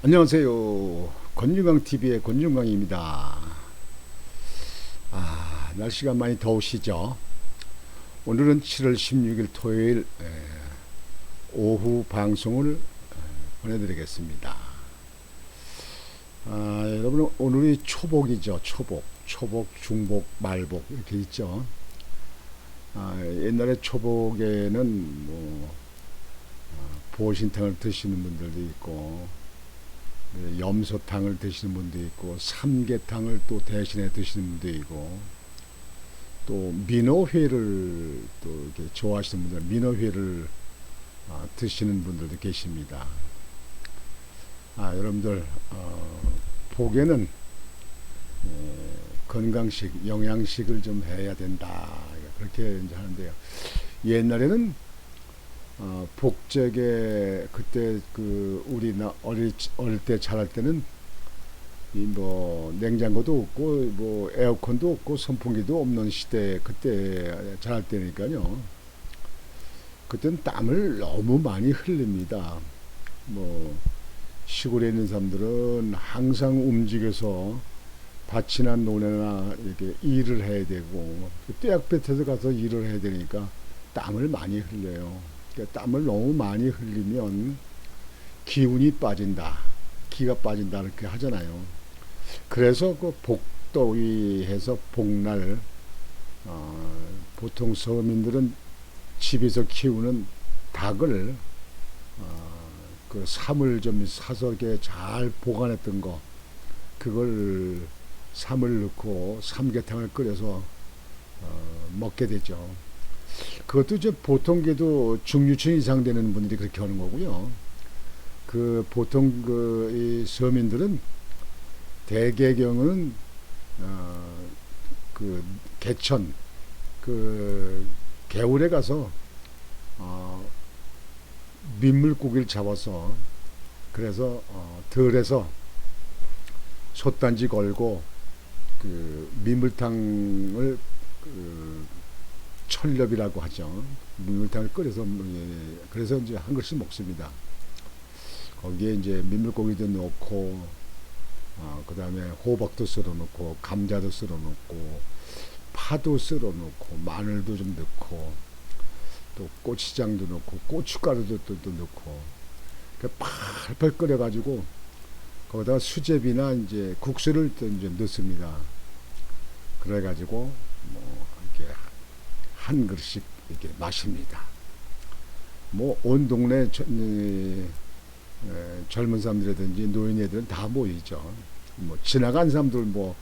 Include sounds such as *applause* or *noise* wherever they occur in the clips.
안녕하세요. 권윤광 TV의 권윤광입니다. 아, 날씨가 많이 더우시죠? 오늘은 7월 16일 토요일 에, 오후 방송을 에, 보내드리겠습니다. 아, 여러분 오늘이 초복이죠. 초복, 초복, 중복, 말복 이렇게 있죠. 아, 옛날에 초복에는 뭐 아, 보신탕을 드시는 분들도 있고 네, 염소탕을 드시는 분도 있고 삼계탕을 또 대신에 드시는 분도 있고 또 민어회를 또 이렇게 좋아하시는 분들 민어회를 아, 드시는 분들도 계십니다. 아 여러분들 어, 복에는 에, 건강식 영양식을 좀 해야 된다 그렇게 이제 하는데요. 옛날에는 어, 복적에 그때 그 우리 나 어릴 어릴 때 자랄 때는 이 뭐 냉장고도 없고 뭐 에어컨도 없고 선풍기도 없는 시대 그때 자랄 때니까요. 그때는 땀을 너무 많이 흘립니다. 뭐 시골에 있는 사람들은 항상 움직여서 밭이나 논에나 이렇게 일을 해야 되고 떼약볕에서 가서 일을 해야 되니까 땀을 많이 흘려요. 그러니까 땀을 너무 많이 흘리면 기운이 빠진다, 기가 빠진다 이렇게 하잖아요. 그래서 그 복더위해서 복날 어, 보통 서민들은 집에서 키우는 닭을 어, 그 삼을 좀 사서 잘 보관했던 거 그걸 삼을 넣고 삼계탕을 끓여서 어, 먹게 되죠. 그것도 이제 보통 게도 중류층 이상 되는 분들이 그렇게 하는 거고요. 그 보통 그이 서민들은 대개경은 어그 개천 그 개울에 가서 어 민물고기를 잡아서 그래서 어 들에서 솥단지 걸고 그 민물탕을 그 철렵이라고 하죠. 민물탕을 끓여서 뭐, 예, 그래서 이제 한 그릇씩 먹습니다. 거기에 이제 민물고기도 넣고 어, 그 다음에 호박도 썰어 넣고 감자도 썰어 넣고 파도 썰어 넣고 마늘도 좀 넣고 또 고추장도 넣고 고춧가루도 또, 또 넣고 그 팔팔 끓여 가지고 거기다가 수제비나 이제 국수를 또 이제 넣습니다. 그래 가지고 뭐 한 그릇씩 이렇게 마십니다. 뭐 온 동네 저, 에, 에, 젊은 사람들이라든지 노인애들은 다 모이죠. 뭐 지나간 사람들 뭐한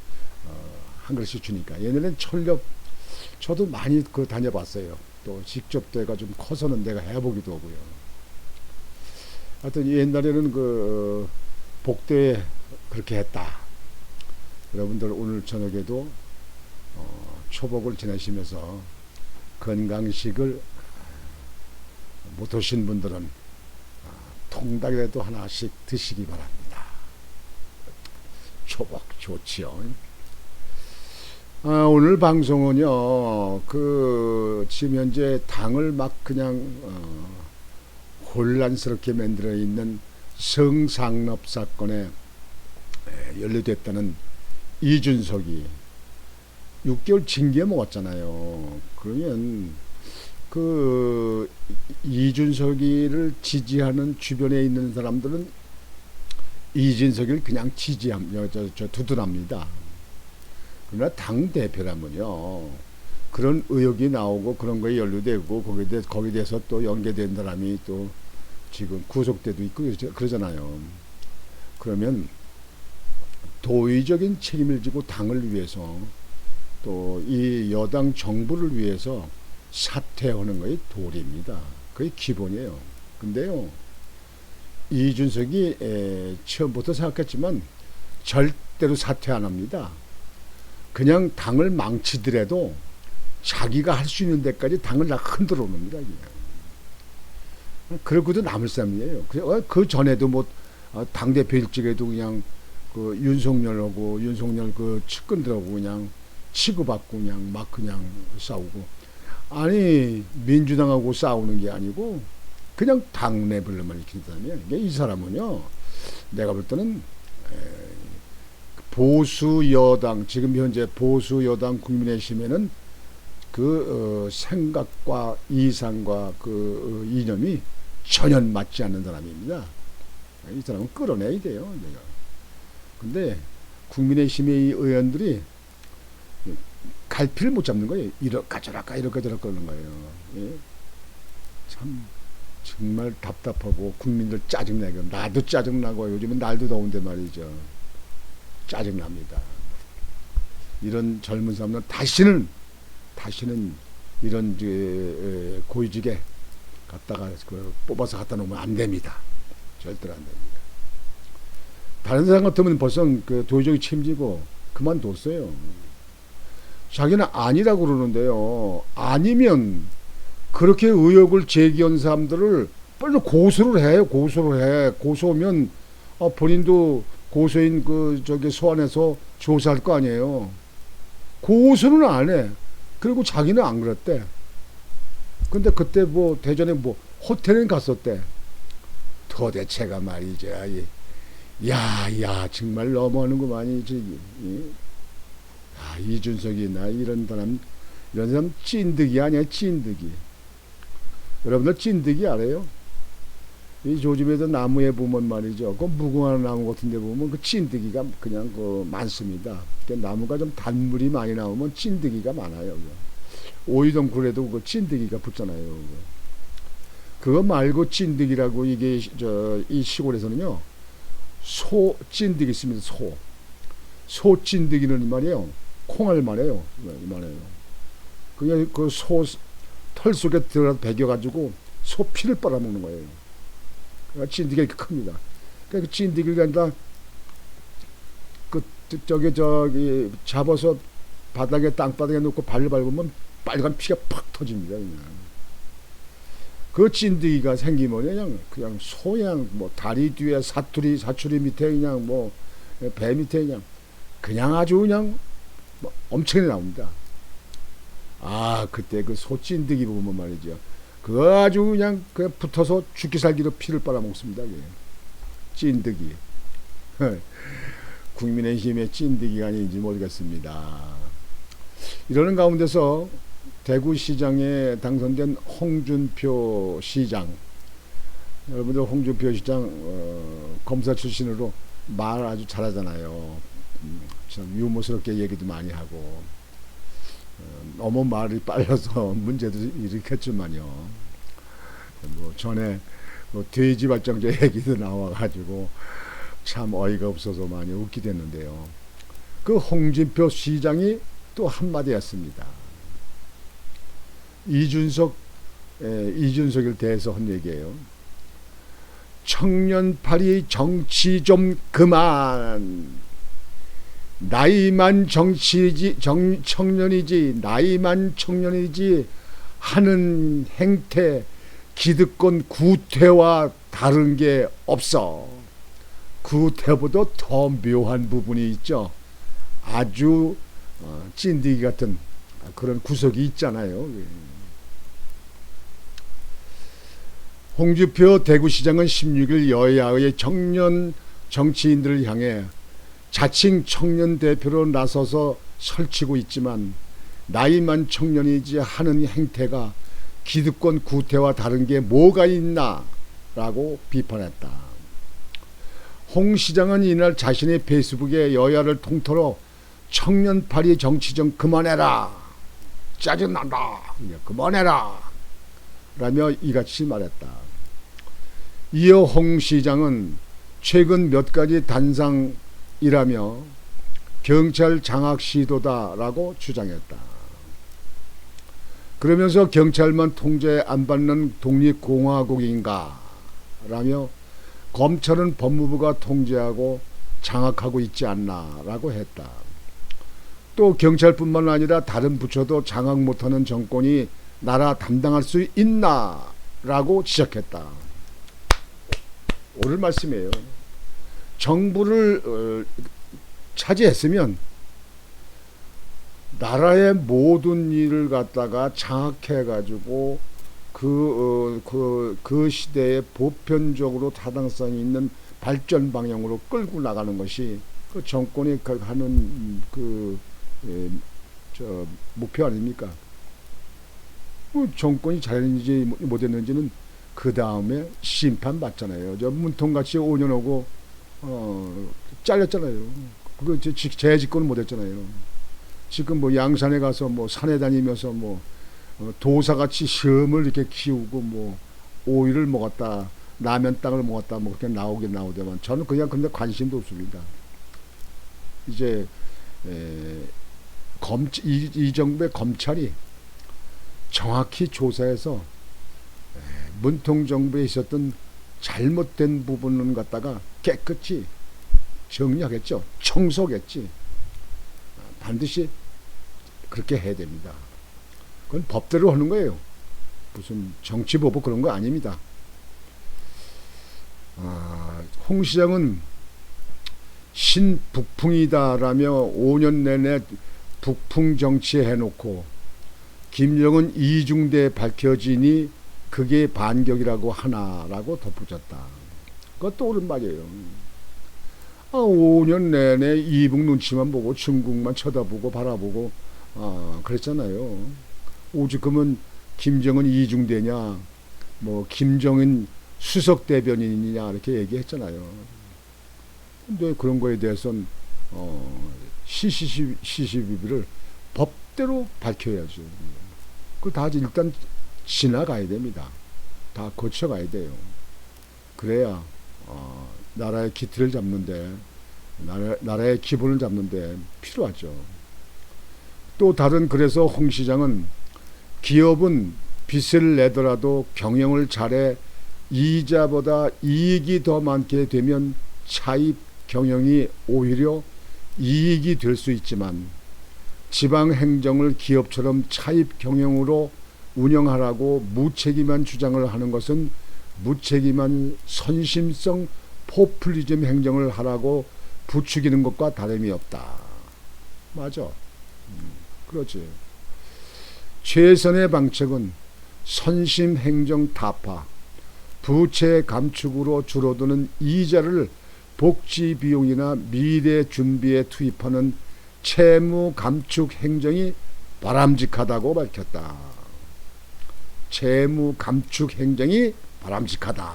어, 그릇씩 주니까 옛날엔 철렵 저도 많이 그 다녀봤어요. 또 직접 때가 좀 커서는 내가 해보기도 하고요. 하여튼 옛날에는 그 복대에 그렇게 했다. 여러분들 오늘 저녁에도 어, 초복을 지내시면서 건강식을 못 오신 분들은 어, 통닭이라도 하나씩 드시기 바랍니다. 초복 좋지요. 아, 오늘 방송은요, 그, 지금 현재 당을 막 그냥, 어, 혼란스럽게 만들어 있는 성상납 사건에 에, 연루됐다는 이준석이 6개월 징계 먹었잖아요. 그러면 그 이준석이를 지지하는 주변에 있는 사람들은 이준석이를 그냥 지지함, 저, 저 두둔합니다. 그러나 당 대표라면요. 그런 의혹이 나오고 그런 거에 연루되고 거기에 대해서, 거기에 대해서 또 연계된 사람이 또 지금 구속돼도 있고 그러잖아요. 그러면 도의적인 책임을 지고 당을 위해서 또 이 여당 정부를 위해서 사퇴하는 것이 도리입니다. 그게 기본이에요. 근데요, 이준석이 에, 처음부터 생각했지만 절대로 사퇴 안 합니다. 그냥 당을 망치더라도 자기가 할 수 있는 데까지 당을 다 흔들어 놓습니다. 그러고도 남을 사람이에요. 그, 그 전에도 뭐, 어, 당대표 일찍에도 그냥 그 윤석열하고 윤석열 그 측근들하고 그냥 치고받고 그냥 막 그냥 싸우고. 아니, 민주당하고 싸우는 게 아니고 그냥 당내 별로만 일으킨 사람이에요. 이 사람은요, 내가 볼 때는 에, 보수 여당 지금 현재 보수 여당 국민의힘에는 그 어, 생각과 이상과 그 어, 이념이 전혀 맞지 않는 사람입니다. 이 사람은 끌어내야 돼요. 내가. 근데 국민의힘의 이 의원들이 갈피를 못 잡는 거예요. 이럴까 저럴까 이럴까 저럴까 그러는 거예요. 예? 참 정말 답답하고 국민들 짜증나고 나도 짜증나고 요즘은 날도 더운데 말이죠. 짜증납니다. 이런 젊은 사람들 다시는 다시는 이런 고위직에 갖다가 그 뽑아서 갖다 놓으면 안 됩니다. 절대로 안 됩니다. 다른 사람 같으면 벌써 그 도의적이 책임지고 그만뒀어요. 자기는 아니라고 그러는데요. 아니면 그렇게 의혹을 제기한 사람들을 빨리 고소를 해요. 고소를 해. 고소하면 어, 본인도 고소인 그 저기 소환해서 조사할 거 아니에요. 고소는 안 해. 그리고 자기는 안 그랬대. 근데 그때 뭐 대전에 뭐 호텔에 갔었대. 도대체가 말이죠. 이- 야, 야, 정말 너무하는구만이지. 이. 아, 이준석이 나 이런 사람, 이런 사람 찐득이 아니야, 찐득이. 여러분들 찐득이 알아요? 이 조집에서 나무에 보면 말이죠. 그 무궁화 나무 같은 데 보면 그 찐득이가 그냥 그 많습니다. 그 나무가 좀 단물이 많이 나오면 찐득이가 많아요. 오이동 굴에도 그 찐득이가 붙잖아요. 그거 말고 찐득이라고 이게 저 이 시골에서는요. 소 찐득이 있습니다. 소. 소 찐득이는 말이에요. 콩알 말이에요. 이 말이에요. 그냥 그소 털 속에 들어가 배겨가지고 소 피를 빨아먹는 거예요. 그러니까 찐득이가 이렇게 큽니다. 그러니까 그 찐득이가 아니라 그 저기 저기 잡아서 바닥에 땅바닥에 놓고 발을 밟으면 빨간 피가 팍 터집니다. 그냥. 그 찐득이가 생기면 그냥 그냥 소양 뭐 다리 뒤에 사투리 사추리 밑에 그냥 뭐 배 밑에 그냥 그냥 아주 그냥 뭐 엄청나게 나옵니다. 아 그때 그 소찐득이 보면 말이죠. 그거 아주 그냥 그냥 붙어서 죽기 살기로 피를 빨아먹습니다. 그게. 찐득이. 국민의힘의 찐득이가 아닌지 모르겠습니다. 이러는 가운데서 대구시장에 당선된 홍준표 시장 여러분들 홍준표 시장 어, 검사 출신으로 말 아주 잘하잖아요. 음, 참 유머스럽게 얘기도 많이 하고 어, 너무 말이 빨라서 *laughs* 문제도 일으켰지만요. 뭐 전에 뭐 돼지 발정제 *laughs* 얘기도 나와가지고 참 어이가 없어서 많이 웃게 됐는데요. 그 홍준표 시장이 또 한마디 했습니다. 이준석, 에, 이준석을 대해서 한 얘기예요. 청년팔이 정치 좀 그만. 나이만 정치지, 정, 청년이지, 나이만 청년이지 하는 행태, 기득권 구태와 다른 게 없어. 구태보다 더 묘한 부분이 있죠. 아주 어, 찐디기 같은 그런 구석이 있잖아요. 홍주표 대구시장은 16일 여야의 청년 정치인들을 향해 자칭 청년 대표로 나서서 설치고 있지만 나이만 청년이지 하는 행태가 기득권 구태와 다른 게 뭐가 있나 라고 비판했다. 홍 시장은 이날 자신의 페이스북에 여야를 통틀어 청년팔이 정치 좀 그만해라. 짜증난다. 그만해라. 라며 이같이 말했다. 이어 홍 시장은 최근 몇 가지 단상 이라며 경찰 장악 시도다라고 주장했다. 그러면서 경찰만 통제 안 받는 독립공화국인가? 라며 검찰은 법무부가 통제하고 장악하고 있지 않나? 라고 했다. 또 경찰뿐만 아니라 다른 부처도 장악 못하는 정권이 나라 담당할 수 있나? 라고 지적했다. 옳은 말씀이에요. 정부를 어, 차지했으면 나라의 모든 일을 갖다가 장악해 가지고 그, 어, 그, 그 시대에 보편적으로 타당성이 있는 발전 방향으로 끌고 나가는 것이 그 정권이 그 하는 그, 예, 저, 목표 아닙니까? 그 정권이 잘했는지 못했는지는 그 다음에 심판 받잖아요. 저 문통같이 5년 오고, 어, 잘렸잖아요. 그거 제- 지- 재집권을 못했잖아요. 지금 뭐 양산에 가서 뭐 산에 다니면서 뭐 어, 도사같이 시험을 이렇게 키우고 뭐 오이를 먹었다 라면 땅을 먹었다 뭐 그렇게 나오긴 나오지만 저는 그냥 근데 관심도 없습니다. 이제 에, 검 이, 이 정부의 검찰이 정확히 조사해서 에, 문통 정부에 있었던 잘못된 부분을 갖다가 깨끗이 정리하겠죠. 청소하겠지. 반드시 그렇게 해야 됩니다. 그건 법대로 하는 거예요. 무슨 정치보복 그런 거 아닙니다. 아, 홍 시장은 신북풍이다라며 5년 내내 북풍 정치 해놓고 김정은 이중대 밝혀지니 그게 반격이라고 하나라고 덧붙였다. 그것도 옳은 말이에요. 아, 5년 내내 이북 눈치만 보고 중국만 쳐다보고 바라보고 아, 그랬잖아요. 오직 그러면 김정은 이중대냐, 뭐 김정은 수석 대변인이냐 이렇게 얘기했잖아요. 근데 그런 거에 대해서는 어, 시시시 시시비비를 법대로 밝혀야죠. 그 다 일단 지나가야 됩니다. 다 거쳐가야 돼요. 그래야 어, 나라의 기틀을 잡는데 나라, 나라의 기본을 잡는데 필요하죠. 또 다른 그래서 홍 시장은 기업은 빚을 내더라도 경영을 잘해 이자보다 이익이 더 많게 되면 차입 경영이 오히려 이익이 될 수 있지만 지방 행정을 기업처럼 차입 경영으로 운영하라고 무책임한 주장을 하는 것은 무책임한 선심성 포퓰리즘 행정을 하라고 부추기는 것과 다름이 없다. 맞아. 음, 그렇지. 최선의 방책은 선심 행정 타파, 부채 감축으로 줄어드는 이자를 복지 비용이나 미래 준비에 투입하는 채무 감축 행정이 바람직하다고 밝혔다. 채무 감축 행정이 바람직하다.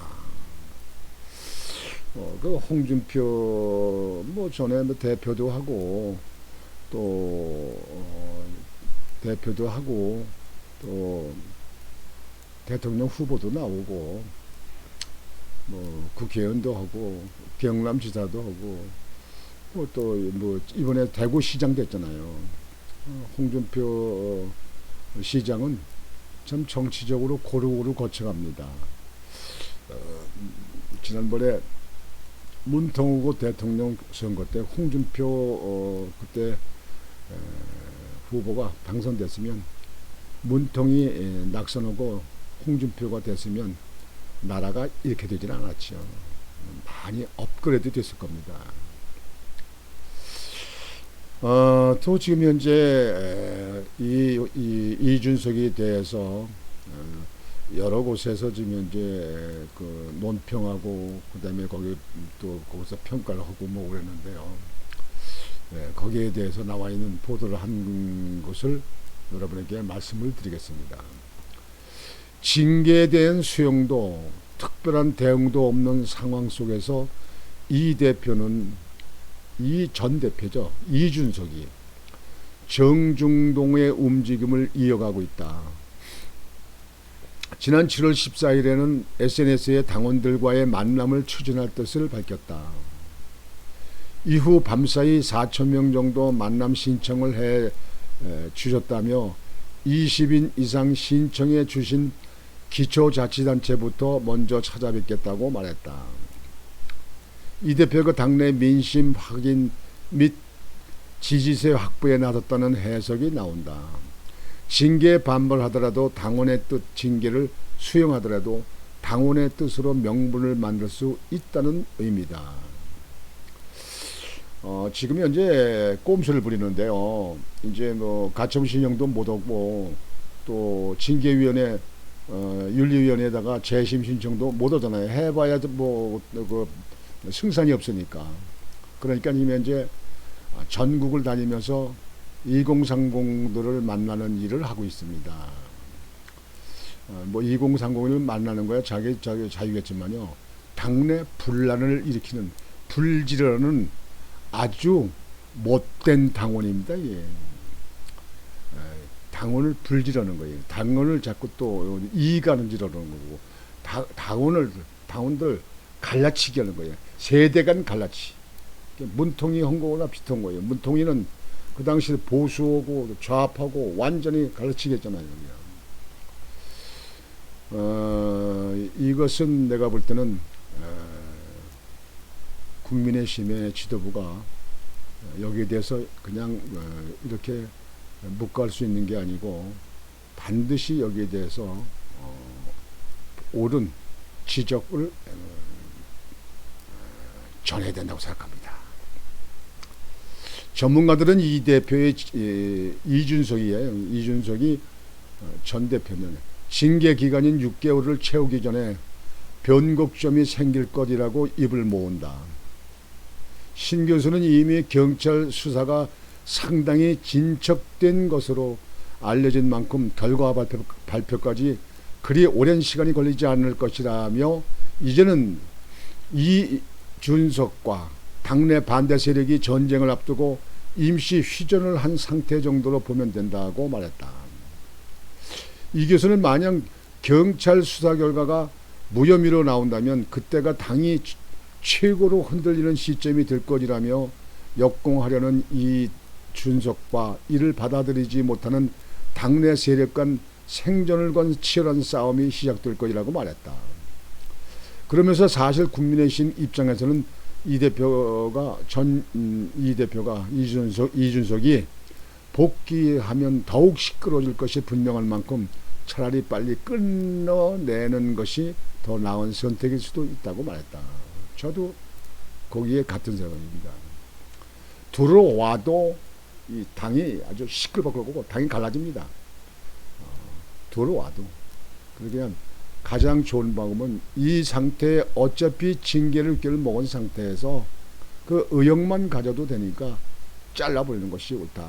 어, 그 홍준표 뭐 전에 뭐 대표도 하고 또 어, 대표도 하고 또 대통령 후보도 나오고 뭐 국회의원도 하고 경남지사도 하고 뭐또뭐 이번에 대구시장 됐잖아요. 어, 홍준표 어, 시장은 참 정치적으로 고루고루 거쳐갑니다. 어, 지난번에 문통후고 대통령 선거 때 홍준표 어, 그때 에, 후보가 당선됐으면 문통이 에, 낙선하고 홍준표가 됐으면 나라가 이렇게 되지는 않았죠. 많이 업그레이드 됐을 겁니다. 어, 또 지금 현재 에, 이, 이 이준석에 대해서 어, 여러 곳에서 지금 현재 그 논평하고 그다음에 거기 또 거기서 평가를 하고 뭐 그랬는데요. 네, 거기에 대해서 나와 있는 보도를 한 것을 여러분에게 말씀을 드리겠습니다. 징계에 대한 수용도 특별한 대응도 없는 상황 속에서 이 대표는 이 전 대표죠 이준석이 정중동의 움직임을 이어가고 있다. 지난 7월 14일에는 SNS에 당원들과의 만남을 추진할 뜻을 밝혔다. 이후 밤사이 4천 명 정도 만남 신청을 해 에, 주셨다며 20인 이상 신청해 주신 기초자치단체부터 먼저 찾아뵙겠다고 말했다. 이 대표가 당내 민심 확인 및 지지세 확보에 나섰다는 해석이 나온다. 징계에 반발하더라도 당원의 뜻 징계를 수용하더라도 당원의 뜻으로 명분을 만들 수 있다는 의미다. 어, 지금 현재 꼼수를 부리는데요. 이제 뭐 가처분 신청도 못 하고 또 징계위원회 어, 윤리위원회에다가 재심 신청도 못 하잖아요. 해봐야 뭐그 승산이 없으니까. 그러니까 이면 이제 전국을 다니면서 2030들을 만나는 일을 하고 있습니다. 어, 뭐 2030을 만나는 거야 자기 자기 자유겠지만요. 당내 분란을 일으키는 불지르는 아주 못된 당원입니다. 예. 에, 당원을 불지르는 거예요. 당원을 자꾸 또 이익하는 지르는 거고 다, 당원을 당원들 갈라치기 하는 거예요. 세대 간 갈라치. 문통이 한 거나 비슷한 거예요. 문통이는 그 당시에 보수하고 좌파고 완전히 갈라치겠잖아요. 어, 이것은 내가 볼 때는 어, 국민의힘의 지도부가 여기에 대해서 그냥 어, 이렇게 묵과할 수 있는 게 아니고 반드시 여기에 대해서 어, 옳은 지적을 어, 전해야 된다고 생각합니다. 전문가들은 이 대표의 에, 이준석이에요. 이준석이 어, 전 대표는 징계 기간인 6개월을 채우기 전에 변곡점이 생길 것이라고 입을 모은다. 신 교수는 이미 경찰 수사가 상당히 진척된 것으로 알려진 만큼 결과 발표, 발표까지 그리 오랜 시간이 걸리지 않을 것이라며 이제는 이 준석과 당내 반대 세력이 전쟁을 앞두고 임시 휘전을 한 상태 정도로 보면 된다고 말했다. 이 교수는 만약 경찰 수사 결과가 무혐의로 나온다면 그때가 당이 최고로 흔들리는 시점이 될 것이라며 역공하려는 이 준석과 이를 받아들이지 못하는 당내 세력 간 생존을 건 치열한 싸움이 시작될 것이라고 말했다. 그러면서 사실 국민의힘 입장에서는 이 대표가 전이 음, 대표가 이준석 이준석이 복귀하면 더욱 시끄러워질 것이 분명할 만큼 차라리 빨리 끊어내는 것이 더 나은 선택일 수도 있다고 말했다. 저도 거기에 같은 생각입니다. 들어와도 이 당이 아주 시끌벅거리고 당이 갈라집니다. 어, 들어와도 그러면 가장 좋은 방법은 이 상태에 어차피 징계를 껴를 먹은 상태에서 그 의욕만 가져도 되니까 잘라버리는 것이 옳다.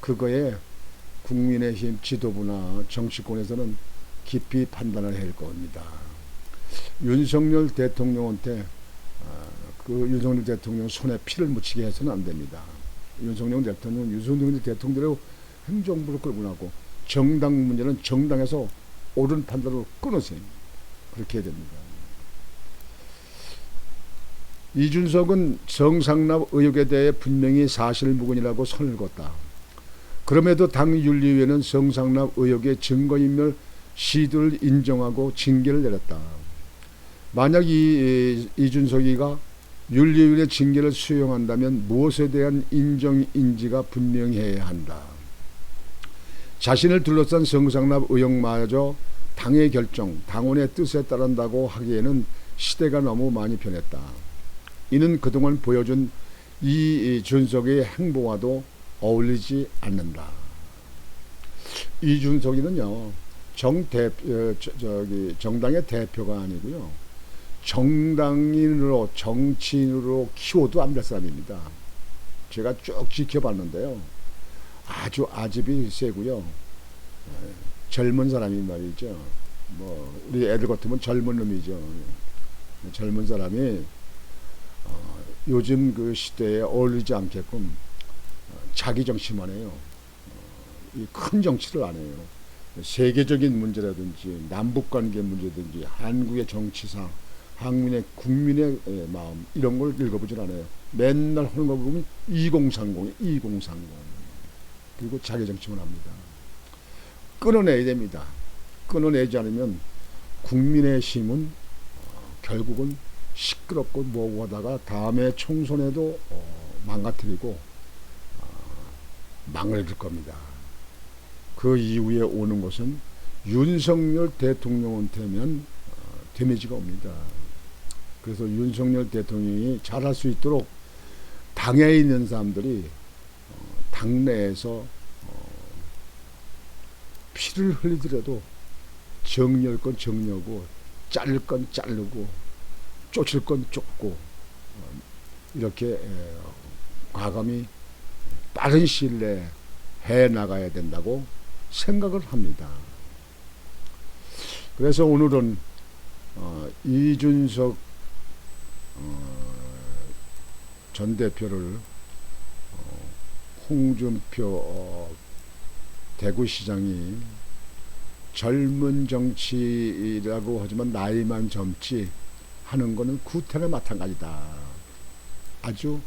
그거에 국민의힘 지도부나 정치권에서는 깊이 판단을 해야 할 겁니다. 윤석열 대통령한테 아, 그 윤석열 대통령 손에 피를 묻히게 해서는 안 됩니다. 윤석열 대통령, 윤석열 대통령대로 행정부를 끌고 나고 정당 문제는 정당에서 옳은 판단으로 끊으세요. 그렇게 해야 됩니다. 이준석은 정상납 의혹에 대해 분명히 사실무근이라고 선을 그었다. 그럼에도 당 윤리위는 정상납 의혹의 증거인멸 시도를 인정하고 징계를 내렸다. 만약 이 이준석이가 윤리위의 징계를 수용한다면 무엇에 대한 인정 인지가 분명해야 한다. 자신을 둘러싼 성상납 의혹마저 당의 결정, 당원의 뜻에 따른다고 하기에는 시대가 너무 많이 변했다. 이는 그동안 보여준 이준석의 행보와도 어울리지 않는다. 이준석이는요 정대 어, 저기 정당의 대표가 아니고요 정당인으로 정치인으로 키워도 안 될 사람입니다. 제가 쭉 지켜봤는데요. 아주 아집이 세고요. 예, 젊은 사람이 말이죠. 뭐 우리 애들 같으면 젊은 놈이죠. 젊은 사람이 어, 요즘 그 시대에 어울리지 않게끔 어, 자기 정치만 해요. 어, 이큰 정치를 안 해요. 세계적인 문제라든지 남북 관계 문제든지 한국의 정치상 한국의 국민의 마음 이런 걸 읽어보질 않아요. 맨날 하는 거 보면 2030, 2030 그리고 자기 정치만 합니다. 끊어내야 됩니다. 끊어내지 않으면 국민의 힘은 어, 결국은 시끄럽고 뭐고 하다가 다음에 총선에도 어, 망가뜨리고 어, 망을 들 겁니다. 그 이후에 오는 것은 윤석열 대통령한테면 어, 데미지가 옵니다. 그래서 윤석열 대통령이 잘할 수 있도록 당에 있는 사람들이 어, 당내에서 어, 피를 흘리더라도 정리할 건 정리하고 자를 건 자르고 쫓을 건 쫓고 어, 이렇게 에, 과감히 빠른 시일 내에 해 나가야 된다고 생각을 합니다. 그래서 오늘은 어, 이준석 어, 전 대표를 어, 홍준표 어, 대구시장이 젊은 정치라고 하지만 나이만 젊지 하는 거는 구태나 마찬가지다. 아주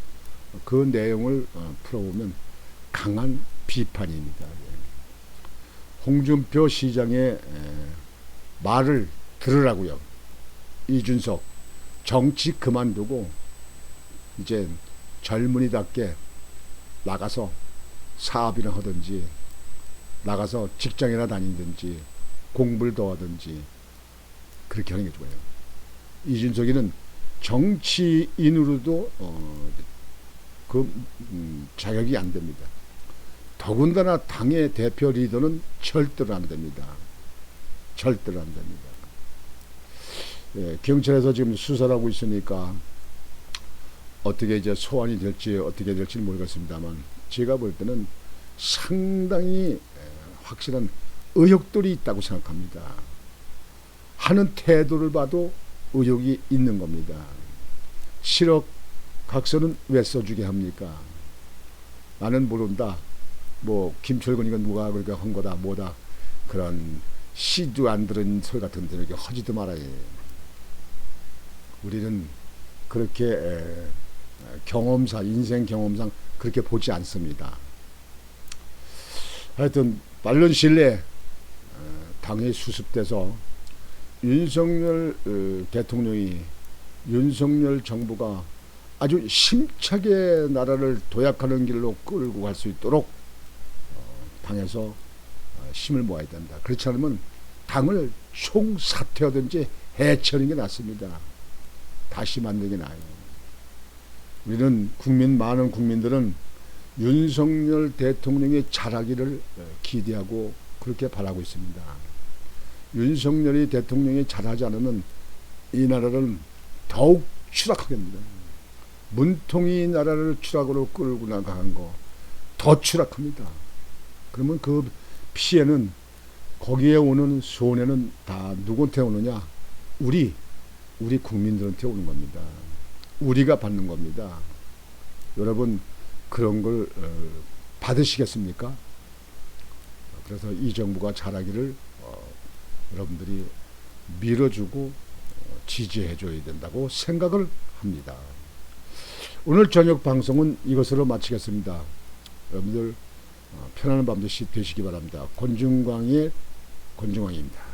그 내용을 어, 풀어보면 강한 비판입니다. 예. 홍준표 시장의 에, 말을 들으라고요. 이준석 정치 그만두고 이제 젊은이답게 나가서 사업이나 하든지 나가서 직장이나 다니든지 공부를 더 하든지 그렇게 하는 게 좋아요. 이준석이는 정치인으로도 어, 그 음, 자격이 안 됩니다. 더군다나 당의 대표 리더는 절대로 안 됩니다. 절대로 안 됩니다. 예, 경찰에서 지금 수사를 하고 있으니까 어떻게 이제 소환이 될지 어떻게 될지 모르겠습니다만 제가 볼 때는 상당히 에, 확실한 의혹들이 있다고 생각합니다. 하는 태도를 봐도 의혹이 있는 겁니다. 실업 각서는 왜 써주게 합니까? 나는 모른다. 뭐 김철근이가 누가 그렇게 한 거다 뭐다 그런 시도 안 들은 소리 같은 데 이렇게 하지도 말아요. 우리는 그렇게 에, 경험사 인생 경험상 그렇게 보지 않습니다. 하여튼 시일 내에 어, 당이 수습돼서 윤석열 어, 대통령이 윤석열 정부가 아주 심차게 나라를 도약하는 길로 끌고 갈 수 있도록 어, 당에서 어, 힘을 모아야 된다. 그렇지 않으면 당을 총사퇴하든지 해체하는 게 낫습니다. 다시 만드는 게 나아요. 우리는 국민 많은 국민들은 윤석열 대통령의 잘하기를 어, 기대하고 그렇게 바라고 있습니다. 윤석열이 대통령이 잘하지 않으면 이 나라를 더욱 추락하게 됩니다. 문통이 나라를 추락으로 끌고 나간 거 더 추락합니다. 그러면 그 피해는 거기에 오는 손해는 다 누구한테 오느냐? 우리 우리 국민들한테 오는 겁니다. 우리가 받는 겁니다. 여러분 그런 걸 어, 받으시겠습니까? 그래서 이 정부가 잘하기를 어, 여러분들이 밀어주고 어, 지지해 줘야 된다고 생각을 합니다. 오늘 저녁 방송은 이것으로 마치겠습니다. 여러분들 어, 편안한 밤 되시, 되시기 바랍니다. 권중광의 권중광입니다.